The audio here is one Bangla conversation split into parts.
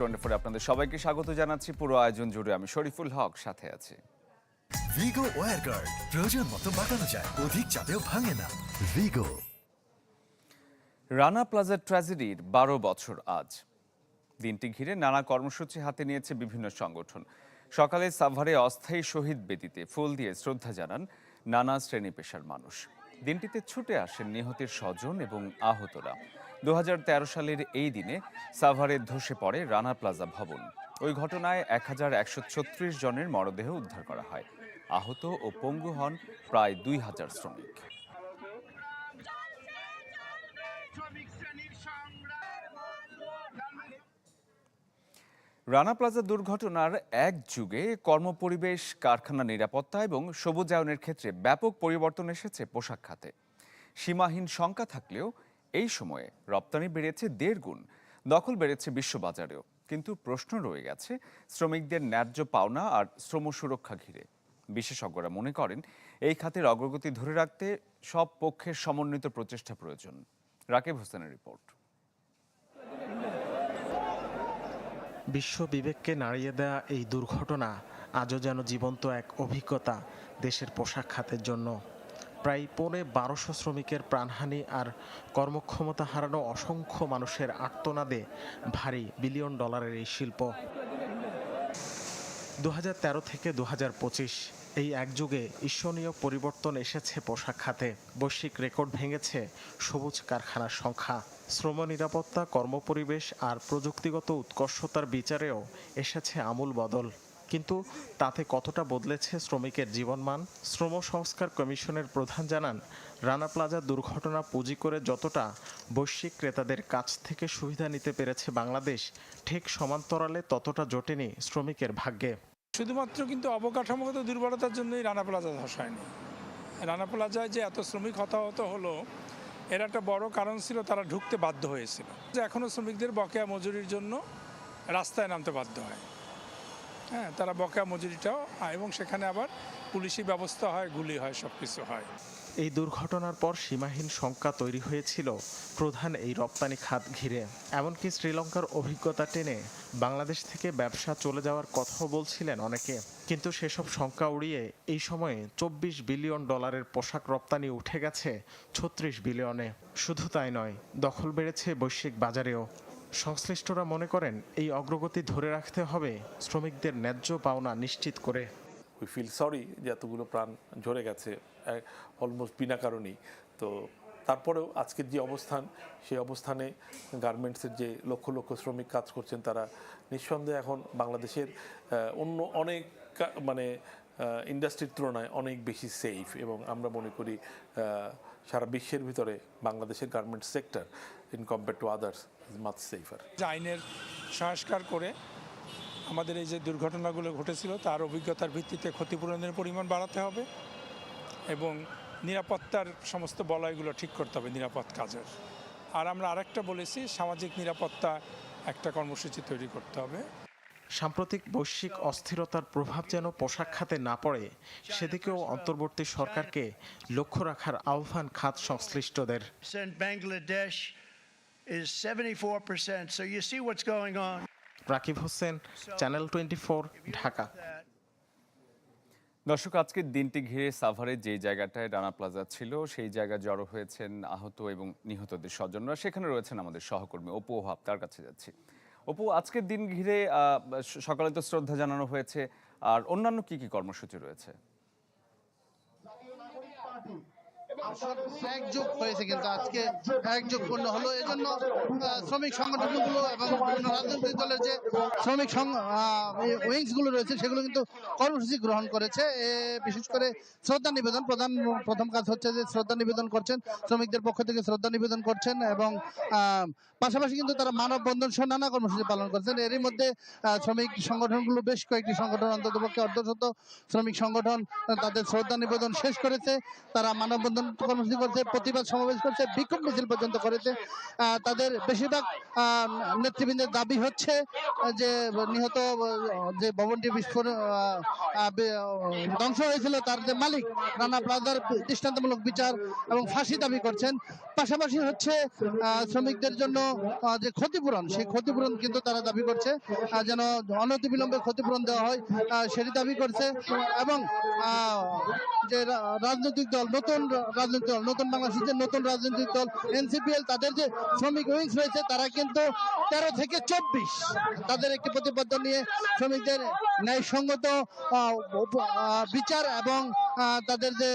টোয়েন্টি আপনাদের সবাইকে স্বাগত জানাচ্ছি। পুরো আয়োজন জুড়ে আমি শরীফুল হক সাথে আছি। ভিগো ওয়ার গার্ড প্রয়োজন মতো বাঁকানো যায় অধিক চাপেও ভাঙে না। ভিগো রানা প্লাজা ট্র্যাজেডির বারো বছর আজ। দিনটি ঘিরে নানা কর্মসূচি হাতে নিয়েছে বিভিন্ন সংগঠন। সকালে সাভারে অস্থায়ী শহীদ বেদিতে ফুল দিয়ে শ্রদ্ধা জানান নানা শ্রেণি পেশার মানুষ। দিনটিতে ছুটে আসেন নিহতের স্বজন এবং আহতরা। দু হাজার তেরো সালের এই দিনে সাভারে ধসে পড়ে রানা প্লাজা ভবন। ওই ঘটনায় এক হাজার একশো ছত্রিশ জনের মরদেহ উদ্ধার করা হয়। আহত ও পঙ্গু হন প্রায় দুই হাজার শ্রমিক। রানা প্লাজা দুর্ঘটনার এক যুগে কর্মপরিবেশ, কারখানা নিরাপত্তা এবং সবুজায়নের ক্ষেত্রে ব্যাপক পরিবর্তন এসেছে পোশাক খাতে। সীমাহীন শঙ্কা থাকলেও এই সময়ে রপ্তানি বেড়েছে দেড় গুণ, দখল বেড়েছে বিশ্ববাজারেও। কিন্তু প্রশ্ন রয়ে গেছে, শ্রমিকদের ন্যায্য পাওনা আর শ্রম সুরক্ষা ঘিরে। বিশেষজ্ঞরা মনে করেন, এই খাতের অগ্রগতি ধরে রাখতে সব পক্ষের সমন্বিত প্রচেষ্টা প্রয়োজন। রাকেব হোসেনের রিপোর্ট। বিশ্ব বিবেককে নাড়িয়ে দেয়া এই দুর্ঘটনা আজও যেন জীবন্ত এক অভিজ্ঞতা দেশের পোশাক খাতের জন্য। প্রায় পৌনে বারোশো শ্রমিকের প্রাণহানি আর কর্মক্ষমতা হারানো অসংখ্য মানুষের আর্তনাদে ভারী বিলিয়ন ডলারের এই শিল্প। দু হাজার তেরো থেকে দু হাজার পঁচিশ এই একযুগে ঈর্ষণীয় পরিবর্তন এসেছে পোশাক খাতে। বৈশ্বিক রেকর্ড ভেঙেছে সবুজ কারখানার সংখ্যা। শ্রম নিরাপত্তা, কর্মপরিবেশ আর প্রযুক্তিগত উৎকর্ষতার বিচারেও এসেছে আমূল বদল। কিন্তু তাতে কতটা বদলেছে শ্রমিকের জীবনমান? শ্রম সংস্কার কমিশনের প্রধান জানান, রানা প্লাজা দুর্ঘটনা পুঁজি করে যতটা বৈশ্বিক ক্রেতাদের কাছ থেকে সুবিধা নিতে পেরেছে বাংলাদেশ, ঠিক সমান্তরালে ততটা জোটেনি শ্রমিকের ভাগ্যে। শুধুমাত্র কিন্তু অবকাঠামোগত দুর্বলতার জন্যই রানা প্লাজা ধস হয়নি রানা প্লাজায় যে এত শ্রমিক হতাহত হলো, এর একটা বড় কারণ ছিল তারা ঢুকতে বাধ্য হয়েছিল। যে এখনও শ্রমিকদের বকেয়া মজুরির জন্য রাস্তায় নামতে বাধ্য হয়। হ্যাঁ তারা বকেয়া মজুরিটাও এবং সেখানে আবার পুলিশি ব্যবস্থা হয়, গুলি হয় সব কিছু হয়। এই দুর্ঘটনার পর সীমাহীন শঙ্কা তৈরি হয়েছিল প্রধান এই রপ্তানি খাত ঘিরে। এমনকি শ্রীলঙ্কার অভিজ্ঞতা টেনে বাংলাদেশ থেকে ব্যবসা চলে যাওয়ার কথাও বলছিলেন অনেকে। কিন্তু সেসব শঙ্কা উড়িয়ে এই সময়ে চব্বিশ বিলিয়ন ডলারের পোশাক রপ্তানি উঠে গেছে ছত্রিশ বিলিয়নে। শুধু তাই নয়, দখল বেড়েছে বৈশ্বিক বাজারেও। সংশ্লিষ্টরা মনে করেন এই অগ্রগতি ধরে রাখতে হবে শ্রমিকদের ন্যায্য পাওনা নিশ্চিত করে। উই ফিল সরি যে এতগুলো প্রাণ ঝরে গেছে অলমোস্ট বিনা কারণেই। তো তারপরেও আজকের যে অবস্থান, সেই অবস্থানে গার্মেন্টসের যে লক্ষ লক্ষ শ্রমিক কাজ করছেন তারা, নিঃসন্দেহে এখন বাংলাদেশের অন্য অনেক মানে ইন্ডাস্ট্রির তুলনায় অনেক বেশি সেফ এবং আমরা মনে করি সারা বিশ্বের ভিতরে বাংলাদেশের garments sector in compare to others is much safer আইনের সংস্কার করে আমাদের এই যে দুর্ঘটনাগুলো ঘটেছিল তার অভিজ্ঞতার ভিত্তিতে ক্ষতিপূরণের পরিমাণ বাড়াতে হবে এবং নিরাপত্তার সমস্ত বলয়গুলো ঠিক করতে হবে নিরাপদ কাজের। আর আমরা আরেকটা বলেছি সামাজিক নিরাপত্তা একটা কর্মসূচি তৈরি করতে হবে। সাম্প্রতিক বৈশ্বিক অস্থিরতার প্রভাব যেন পোশাক খাতে না পড়ে সেদিকেও অন্তর্বর্তী সরকারকে লক্ষ্য রাখার আহ্বান খাত সংশ্লিষ্টদের। Is 74%. So you see what's going on. Rakib Hossain channel twenty Dhaka দর্শক আজকের দিনটি ঘিরে সাভারে যে জায়গাটায় রানা প্লাজা ছিল সেই জায়গায় জড়ো হয়েছেন আহত এবং নিহতদের স্বজনরা। সেখানে রয়েছেন আমাদের সহকর্মী অপু ওহাব তার কাছে যাচ্ছি। অপু আজকের দিন ঘিরে সকালে তো শ্রদ্ধা জানানো হয়েছে। আর অন্যান্য কি কি কর্মসূচি রয়েছে? একযোগ হয়েছে কিন্তু আজকে একযোগ পূর্ণ হলো। এজন্য আহ, শ্রমিক সংগঠনগুলো এবং বিভিন্ন রাজনৈতিক দলের যে শ্রমিক উইংসগুলো রয়েছে সেগুলো কিন্তু কর্মসূচি গ্রহণ করেছে। বিশেষ করে শ্রদ্ধা নিবেদন প্রধান প্রথম কাজ হচ্ছে যে শ্রদ্ধা নিবেদন করছেন শ্রমিকদের পক্ষ থেকে শ্রদ্ধা নিবেদন করছেন এবং পাশাপাশি কিন্তু তারা মানববন্ধন সহ নানা কর্মসূচি পালন করছেন। এরই মধ্যে শ্রমিক সংগঠনগুলো বেশ কয়েকটি সংগঠন অন্ততপক্ষে অর্ধশত শ্রমিক সংগঠন তাদের শ্রদ্ধা নিবেদন শেষ করেছে। তারা মানববন্ধন কর্মসূচি করছে প্রতিবাদ সমাবেশ করছে, বিক্ষোভ মিছিল পর্যন্ত করেছে। তাদের বেশিরভাগ নেতৃবৃন্দের দাবি হচ্ছে যে নিহত, যে ভবনটি বিস্ফোরণ ধ্বংস হয়েছিল, তার যে মালিক রানা প্লাজার দৃষ্টান্তমূলক বিচার এবং ফাঁসি দাবি করছেন। পাশাপাশি হচ্ছে শ্রমিকদের জন্য যে ক্ষতিপূরণ, সেই ক্ষতিপূরণ কিন্তু তারা দাবি করছে যেন অনতিবিলম্বে ক্ষতিপূরণ দেওয়া হয় সেটি দাবি করছে। এবং যে রাজনৈতিক দল, নতুন রাজনৈতিক দল, নতুন বাংলাদেশের যে নতুন রাজনৈতিক দল। এনসিপিএল, তাদের যে শ্রমিক উইংস রয়েছে, তারা কিন্তু তেরো থেকে চব্বিশ তাদের একটি প্রতিবদ্ধ নিয়ে শ্রমিকদের ন্যায়সঙ্গত বিচার এবং তাদের যে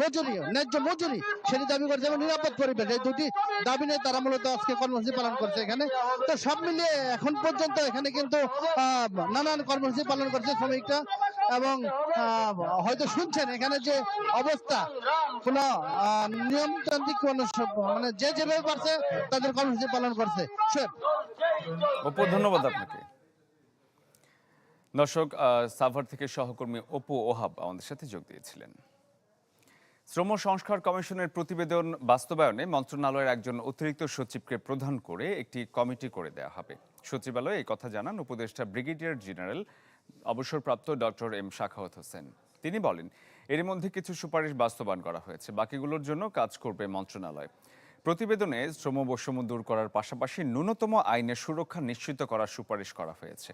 মজুরি, ন্যায্য মজুরি, সেটি দাবি করছে এবং নিরাপদ পরিবেশ, এই দুটি দাবি নিয়ে তারা মূলত আজকে কর্মসূচি পালন করছে এখানে। তো সব মিলিয়ে এখন পর্যন্ত এখানে কিন্তু নানান কর্মসূচি পালন করছে শ্রমিকরা এবং হয়তো শুনছেন এখানে যে অবস্থা। কোন নিয়মতান্ত্রিক কোন মানে যে যেভাবে পারছে তাদের কর্মসূচি পালন করছে। ধন্যবাদ আপনাকে। দর্শক সাভার থেকে সহকর্মী অপু ওহাব আমাদের সাথে যোগ দিয়েছিলেন। শ্রম সংস্কার কমিশনের প্রতিবেদন বাস্তবায়নে মন্ত্রণালয়ের একজন অতিরিক্ত সচিবকে প্রধান করে একটি কমিটি করে দেওয়া হবে। সচিবালয়ে এই কথা জানান উপদেষ্টা ব্রিগেডিয়ার জেনারেল অবসরপ্রাপ্ত ডক্টর এম শাখাওয়াত হোসেন। তিনি বলেন এর মধ্যে কিছু সুপারিশ বাস্তবায়ন করা হয়েছে। বাকিগুলোর জন্য কাজ করবে মন্ত্রণালয়। প্রতিবেদনে শ্রম বৈষম্য দূর করার পাশাপাশি ন্যূনতম আইনের সুরক্ষা নিশ্চিত করার সুপারিশ করা হয়েছে।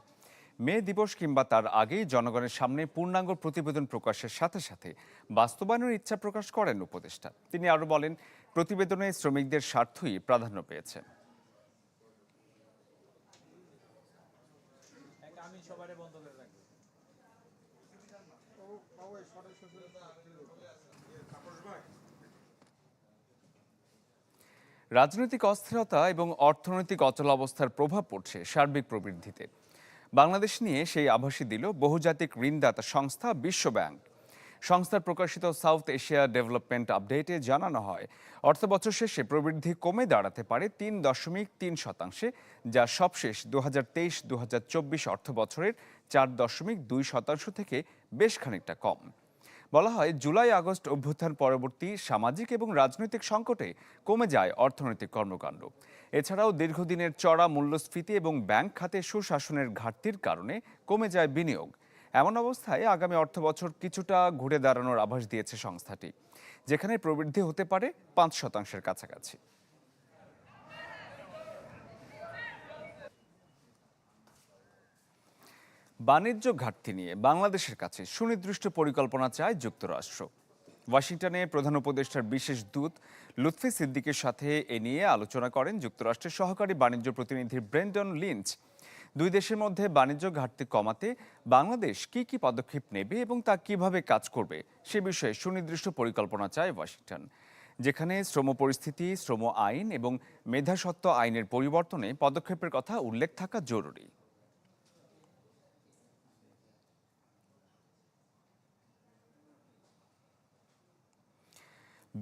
মে দিবস কিংবা তার আগেই জনগণের সামনে পূর্ণাঙ্গ প্রতিবেদন প্রকাশের সাথে সাথে বাস্তবায়নের ইচ্ছা প্রকাশ করেন উপদেষ্টা। তিনি আরও বলেন, প্রতিবেদনে শ্রমিকদের স্বার্থই প্রাধান্য পেয়েছে। রাজনৈতিক অস্থিরতা এবং অর্থনৈতিক অচলাবস্থার প্রভাব পড়ছে সার্বিক প্রবৃদ্ধিতে। বাংলাদেশ নিয়ে সেই আভাসই দিল বহুজাতিক ঋণদাতা সংস্থা বিশ্বব্যাংক। সংস্থার প্রকাশিত সাউথ এশিয়া ডেভেলপমেন্ট আপডেটে জানানো হয় অর্থবছর শেষে প্রবৃদ্ধি কমে দাঁড়াতে পারে তিন দশমিক তিন শতাংশে, যা সবশেষ দু হাজার তেইশ দু হাজার চব্বিশ অর্থ বছরের চার দশমিক দুই শতাংশ থেকে বেশ খানিকটা কম। বলা হয়, জুলাই, আগস্ট অভ্যুত্থান পরবর্তী সামাজিক এবং রাজনৈতিক সংকটে কমে যায় অর্থনৈতিক কর্মকাণ্ড। এছাড়াও দীর্ঘদিনের চড়া মূল্যস্ফীতি এবং ব্যাংক খাতে সুশাসনের ঘাটতির কারণে কমে যায় বিনিয়োগ। এমন অবস্থায় আগামী অর্থ বছর কিছুটা ঘুরে দাঁড়ানোর আভাস দিয়েছে সংস্থাটি, যেখানে প্রবৃদ্ধি হতে পারে পাঁচ শতাংশের কাছাকাছি। বাণিজ্য ঘাটতি নিয়ে বাংলাদেশের কাছে সুনির্দিষ্ট পরিকল্পনা চায় যুক্তরাষ্ট্র। ওয়াশিংটনে প্রধান উপদেষ্টার বিশেষ দূত লুৎফি সিদ্দিকের সাথে এ নিয়ে আলোচনা করেন যুক্তরাষ্ট্রের সহকারী বাণিজ্য প্রতিনিধি ব্রেন্ডন লিঞ্চ দুই দেশের মধ্যে বাণিজ্য ঘাটতি কমাতে বাংলাদেশ কি কি পদক্ষেপ নেবে এবং তা কীভাবে কাজ করবে সে বিষয়ে সুনির্দিষ্ট পরিকল্পনা চায় ওয়াশিংটন, যেখানে শ্রম পরিস্থিতি, শ্রম আইন এবং মেধাসত্ত্ব আইনের পরিবর্তনে পদক্ষেপের কথা উল্লেখ থাকা জরুরি।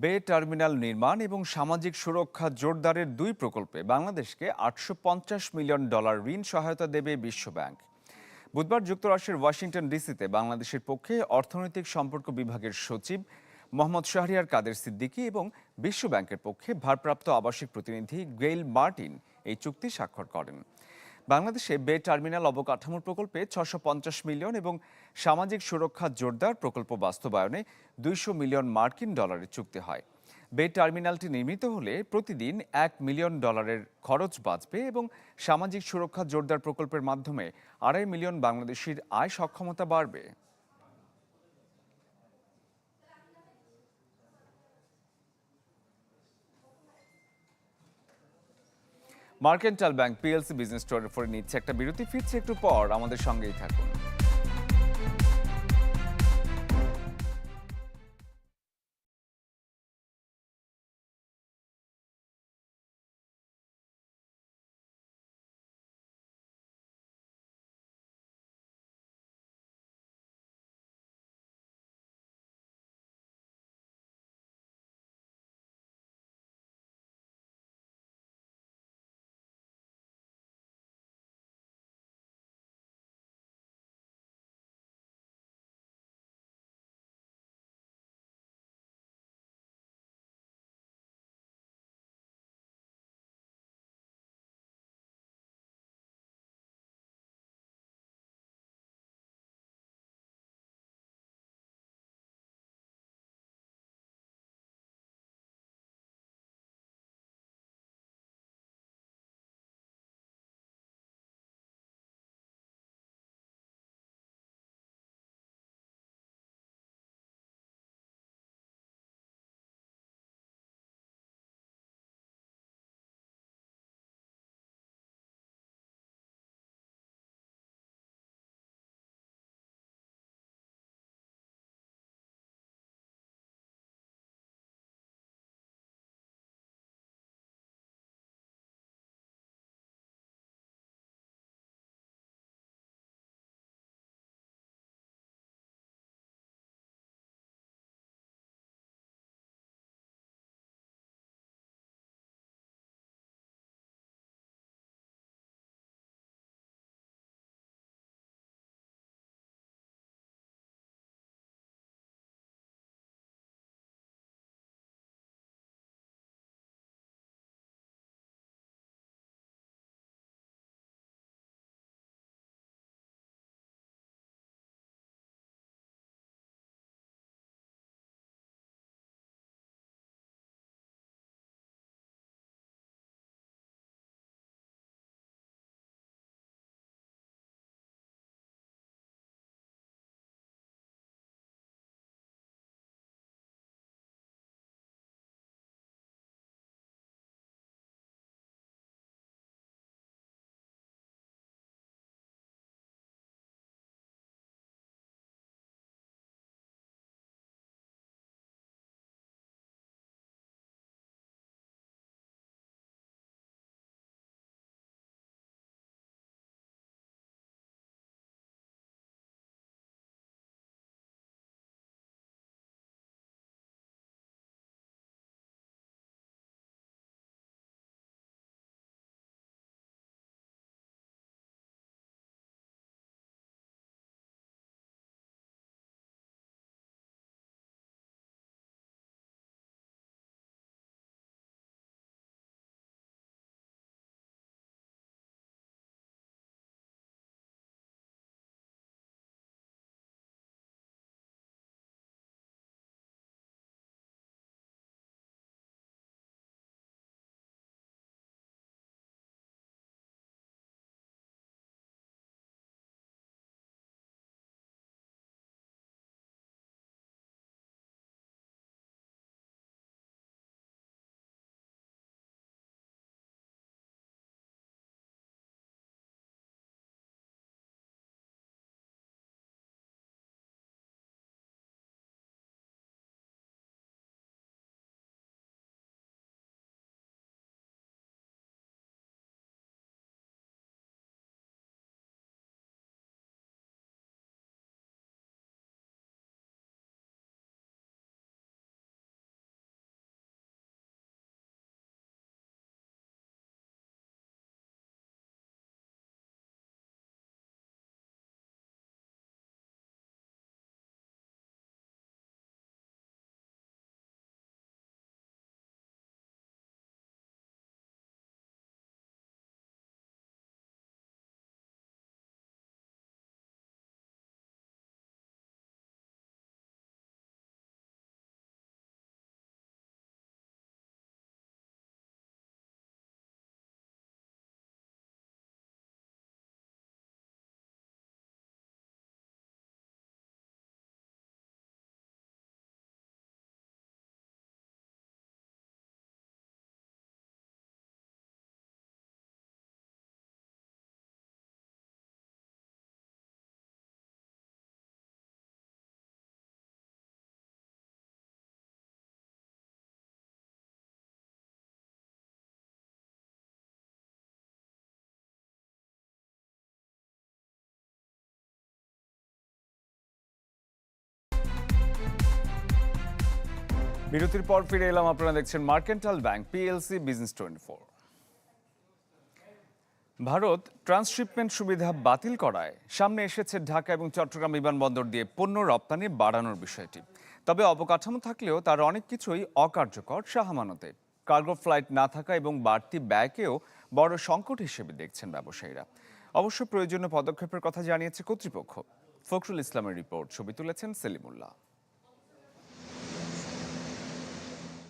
বে টার্মিনাল নির্মাণ এবং সামাজিক সুরক্ষা জোরদারের দুই প্রকল্পে বাংলাদেশকে আটশো পঞ্চাশ মিলিয়ন ডলার ঋণ সহায়তা দেবে বিশ্বব্যাংক বুধবার যুক্তরাষ্ট্রের ওয়াশিংটন ডিসিতে বাংলাদেশের পক্ষে অর্থনৈতিক সম্পর্ক বিভাগের সচিব মোহাম্মদ শাহরিয়ার কাদের সিদ্দিকী এবং বিশ্বব্যাংকের পক্ষে ভারপ্রাপ্ত আবাসিক প্রতিনিধি গেইল মার্টিন এই চুক্তি স্বাক্ষর করেন। বাংলাদেশে বে টার্মিনাল অবকাঠামোর প্রকল্পে ছশো মিলিয়ন এবং সামাজিক সুরক্ষা জোরদার প্রকল্প বাস্তবায়নে দুইশো মিলিয়ন মার্কিন ডলারের চুক্তি হয়। বে টার্মিনালটি নির্মিত হলে প্রতিদিন এক মিলিয়ন ডলারের খরচ বাঁচবে এবং সামাজিক সুরক্ষা জোরদার প্রকল্পের মাধ্যমে আড়াই মিলিয়ন বাংলাদেশির আয় সক্ষমতা বাড়বে। মার্কেন্টাল ব্যাংক পিএলসি বিজনেস স্টোরের পরে নিচ্ছে একটা বিরতি, ফিরছে একটু পর, আমাদের সঙ্গেই থাকুন। বিরতির পর ফিরে এলাম, আপনারা দেখছেন mercantile bank PLC business twenty four Bharat transshipment সুবিধা বাতিল করায়। সামনে এসেছে ঢাকা এবং চট্টগ্রাম বিমানবন্দর দিয়ে পণ্য রপ্তানি বাড়ানোর বিষয়টি। তবে অবকাঠামো থাকলেও তার অনেক কিছুই অকার্যকর শাহমানতে কার্গো ফ্লাইট না থাকা এবং বাড়তি ব্যয়কেও বড় সংকট হিসেবে দেখছেন ব্যবসায়ীরা। অবশ্য প্রয়োজনীয় পদক্ষেপের কথা জানিয়েছে কর্তৃপক্ষ। ফখরুল ইসলামের রিপোর্ট, ছবি তুলেছেন সেলিমুল্লাহ।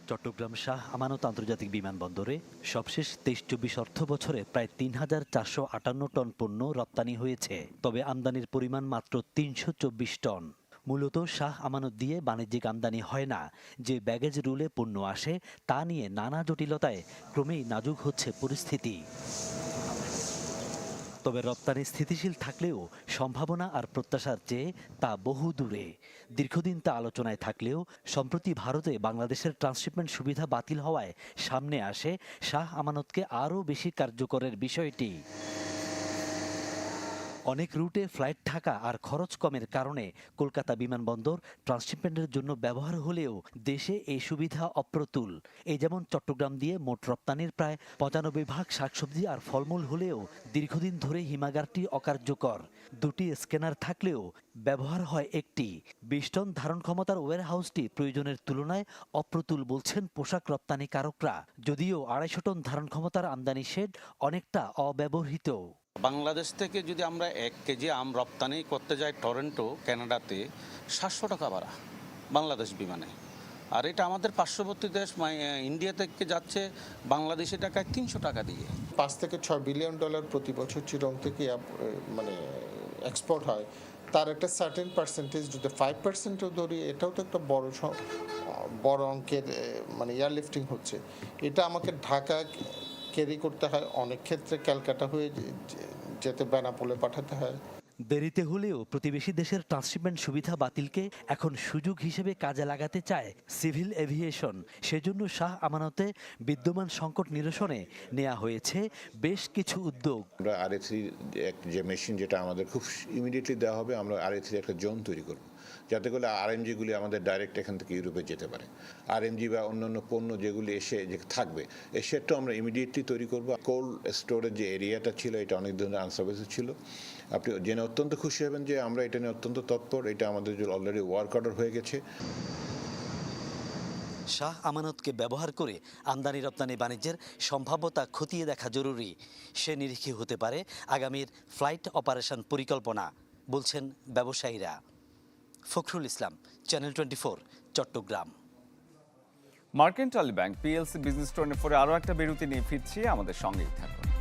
চট্টগ্রাম শাহ আমানত আন্তর্জাতিক বিমানবন্দরে সবশেষ তেইশ চব্বিশ অর্থ বছরে প্রায় তিন হাজার চারশো আটান্ন টন পণ্য রপ্তানি হয়েছে, তবে আমদানির পরিমাণ মাত্র তিনশো চব্বিশ টন। মূলত শাহ আমানত দিয়ে বাণিজ্যিক আমদানি হয় না, যে ব্যাগেজ রুলে পণ্য আসে তা নিয়ে নানা জটিলতায় ক্রমেই নাজুক হচ্ছে পরিস্থিতি। তবে রপ্তানি স্থিতিশীল থাকলেও সম্ভাবনা আর প্রত্যাশার চেয়ে তা বহু দূরে। দীর্ঘদিন তা আলোচনায় থাকলেও সম্প্রতি ভারতে বাংলাদেশের ট্রান্সশিপমেন্ট সুবিধা বাতিল হওয়ায় সামনে আসে শাহ আমানতকে আরও বেশি কার্যকরের বিষয়টি। অনেক রুটে ফ্লাইট থাকা আর খরচ কমের কারণে কলকাতা বিমানবন্দর ট্রান্সশিপমেন্টের জন্য ব্যবহার হলেও দেশে এই সুবিধা অপ্রতুল। এই যেমন চট্টগ্রাম দিয়ে মোট রপ্তানির প্রায় পঁচানব্বই ভাগ শাকসবজি আর ফলমূল হলেও দীর্ঘদিন ধরে হিমাগারটি অকার্যকর। দুটি স্ক্যানার থাকলেও ব্যবহার হয় একটি। বিশ টন ধারণ ক্ষমতার ওয়্যার হাউসটি প্রয়োজনের তুলনায় অপ্রতুল বলছেন পোশাক রপ্তানিকারকরা। যদিও আড়াইশো টন ধারণ ক্ষমতার আমদানি শেড অনেকটা অব্যবহৃত। বাংলাদেশ থেকে যদি আমরা এক কেজি আম রপ্তানি করতে যাই টরেন্টো কানাডাতে সাতশো টাকা ভাড়া বাংলাদেশ বিমানে। আর এটা আমাদের পার্শ্ববর্তী দেশ ইন্ডিয়া থেকে যাচ্ছে, বাংলাদেশি টাকায় তিনশো টাকা দিয়ে। পাঁচ থেকে ছয় বিলিয়ন ডলার প্রতি বছর চিরং থেকে মানে এক্সপোর্ট হয়। তার একটা সার্টেন পার্সেন্টেজ যদি ফাইভ পার্সেন্টও ধরি, এটাও তো একটা বড় বড় অঙ্কের মানে এয়ার লিফটিং হচ্ছে। এটা আমাকে ঢাকা ক্যারি করতে হয় অনেক ক্ষেত্রে ক্যালকাটা হয়ে যেতে বেনাপোলে পাঠাতে হয়। দেরিতে হলেও প্রতিবেশী দেশের ট্রান্সশিপমেন্ট সুবিধা বাতিলকে এখন সুযোগ হিসেবে কাজে লাগাতে চায় সিভিল এভিয়েশন। সেজন্য শাহ আমানতে বিদ্যমান সংকট নিরসনে নেওয়া হয়েছে বেশ কিছু উদ্যোগ। আমরা আর যে মেশিন যেটা আমাদের খুব ইমিডিয়েটলি দেওয়া হবে আমরা আর একটা জোন তৈরি করব। যাতে করে আরএমজিগুলি আমাদের ডাইরেক্ট এখান থেকে ইউরোপে যেতে পারে। আর আরএমজি বা অন্যান্য পণ্য যেগুলি এসে যে থাকবে সেটটাও আমরা ইমিডিয়েটলি তৈরি করব। কোল্ড স্টোরের যে এরিয়াটা ছিল, এটা অনেক ধরনের আনসার্ভিসেস ছিল। আপনি জেনে অত্যন্ত খুশি হবেন যে আমরা এটা নিয়ে অত্যন্ত তৎপর। এটা আমাদের জন্য অলরেডি ওয়ার্ক অর্ডার হয়ে গেছে। শাহ আমানতকে ব্যবহার করে আমদানি রপ্তানি বাণিজ্যের সম্ভাব্যতা খতিয়ে দেখা জরুরি। সে নিরিখে হতে পারে আগামীর ফ্লাইট অপারেশন পরিকল্পনা, বলছেন ব্যবসায়ীরা। Fakhrul Islam channel twenty Chattogram. Mercantile bank PLC business twenty ফোরে আরও একটা বিরতি নিয়ে ফিরছি। আমাদের সঙ্গেই থাকুন।